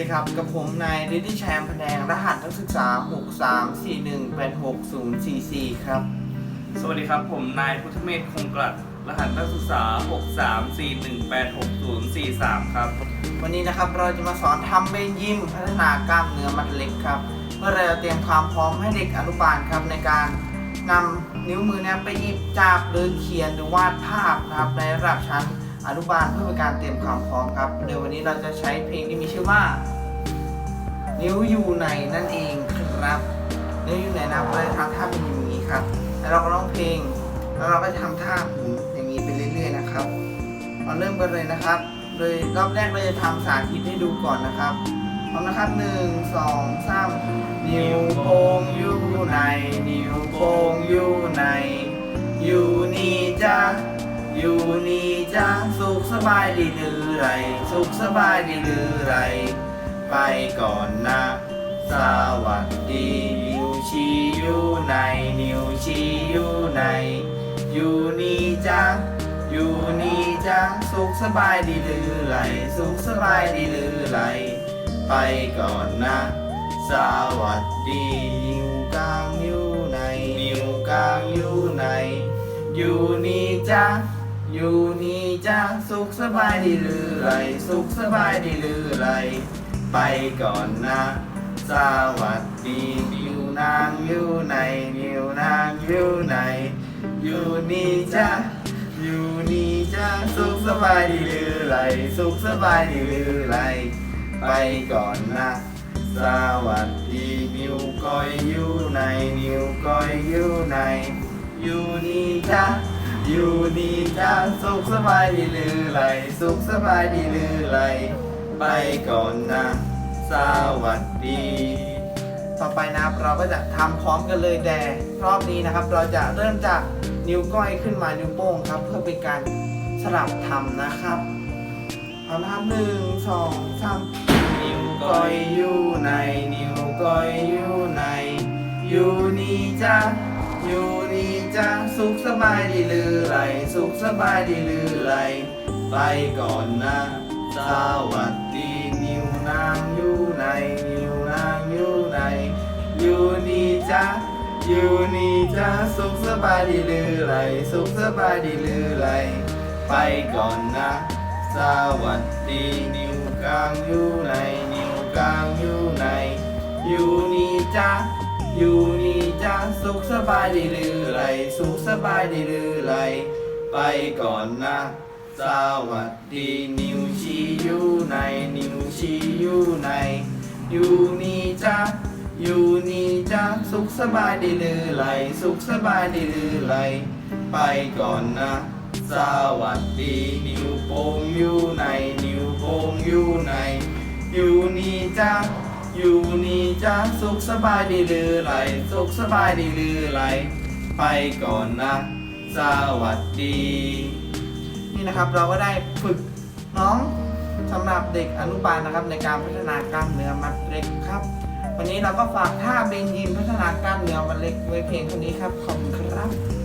ดีครับ กับผมนายฤทธิชัยอำพแดงรหัสนักศึกษา 6341864044 ครับ สวัสดีครับ ผมนายพุทธเมธคงกลัดรหัสนักศึกษา 634186043 ครับ วันนี้นะครับเราจะมาสอนทำเบนยิมพัฒนากล้ามเนื้อมัดเล็กครับเพื่อเราจะเตรียมความพร้อมให้เด็กอนุบาลครับในการนำนิ้วมือเนี้ไปหยิบจับหรือเขียนหรือวาดภาพนะครับในระดับชั้น อนุบาลเพื่อเป็นการเตรียมความพร้อมครับเดี๋ยววันนี้เราจะใช้เพลงที่มีชื่อว่า นิ้วอยู่ไหนนั่นเองครับ นิ้วอยู่ไหนนะครับเราจะทำท่าเป็นอย่างนี้ครับ แล้วเราก็ร้องเพลง แล้วเราก็จะทำท่าอย่างนี้ไปเรื่อย ๆ นะครับ มาเริ่มกันเลยนะครับ โดยรอบแรกเราจะทำสาธิตให้ดูก่อนนะครับพร้อมนะครับหนึ่งสองสามนิ้วโป้งอยู่ไหนนิ้วโป้งอยู่ไหนอยู่นี่จ้า อยู่นี่จ้าสุขสบายดีหรือไร สุขสบายดีหรือไร ไปก่อนนะ สวัสดีนิวชีอยู่ไหนนิวชีอยู่ไหนอยู่นี่จ้าอยู่นี่จ้าสุขสบายดีหรือไร สุขสบายดีหรือไร ไปก่อนนะ สวัสดีนิวกลางอยู่ไหนนิวกลางอยู่ไหนอยู่นี่จ้า อยู่นี่จ้าสุขสบายดีหรือไรสุขสบายดีหรือไรไปก่อนนะ สวัสดีนิวนางอยู่ไหนนิวนางอยู่ไหนอยู่นี่จ้าอยู่นี่จ้าสุขสบายดีหรือไรสุขสบายดีหรือไรไปก่อนนะ สวัสดีนิวก้อยอยู่ไหนนิวก้อยอยู่ไหนอยู่นี่จ้า อยู่นี่จ้าสุขสบายดีหรือไรสุขสบายดีหรือไรไปก่อนนะ สวัสดี ต่อไปนะครับเราก็จะทำพร้อมกันเลยแต่รอบนี้นะครับ เราจะเริ่มจากนิ้วก้อยขึ้นมานิ้วโป้งครับ เพื่อเป็นการสลับทำนะครับพร้อมนะครับหนึ่งสองสามนิ้วก้อยอยู่ไหนนิ้วก้อยอยู่ไหนอยู่นี่จ้าอยู่ จ้าสุขสบายดีหรือไรสุขสบายดีหรือไรไปก่อนนะ สวัสดีนิ้วนางอยู่ไหนนิ้วนางอยู่ไหนอยู่นี่จ้าอยู่นี่จ้าสุขสบายดีหรือไรสุขสบายดีหรือไรไปก่อนนะ สวัสดีนิ้วกลางอยู่ไหนนิ้วกลางอยู่ไหนอยู่นี่จ้า อยู่นี่จ้าสุขสบายดีหรือไรสุขสบายดีหรือไร ไปก่อนนะ สวัสดีนิ้วชี้อยู่ไหนนิ้วชี้อยู่ไหนอยู่นี่จ้าอยู่นี่จ้าสุขสบายดีหรือไรสุขสบายดีหรือไร ไปก่อนนะ สวัสดีนิ้วโป้งอยู่ไหนนิ้วโป้งอยู่ไหนอยู่นี่จ้า อยู่นี่จ้าสุขสบายดีหรือไรสุขสบายดีหรือไรไปก่อนนะ สวัสดี นี่นะครับเราก็ได้ฝึกน้องสำหรับเด็กอนุบาลนะครับ ในการพัฒนากล้ามเนื้อมัดเล็กครับ วันนี้เราก็ฝากท่าเบนยิมพัฒนากล้ามเนื้อมัดเล็กไว้เพียงเท่านี้ครับขอบคุณครับ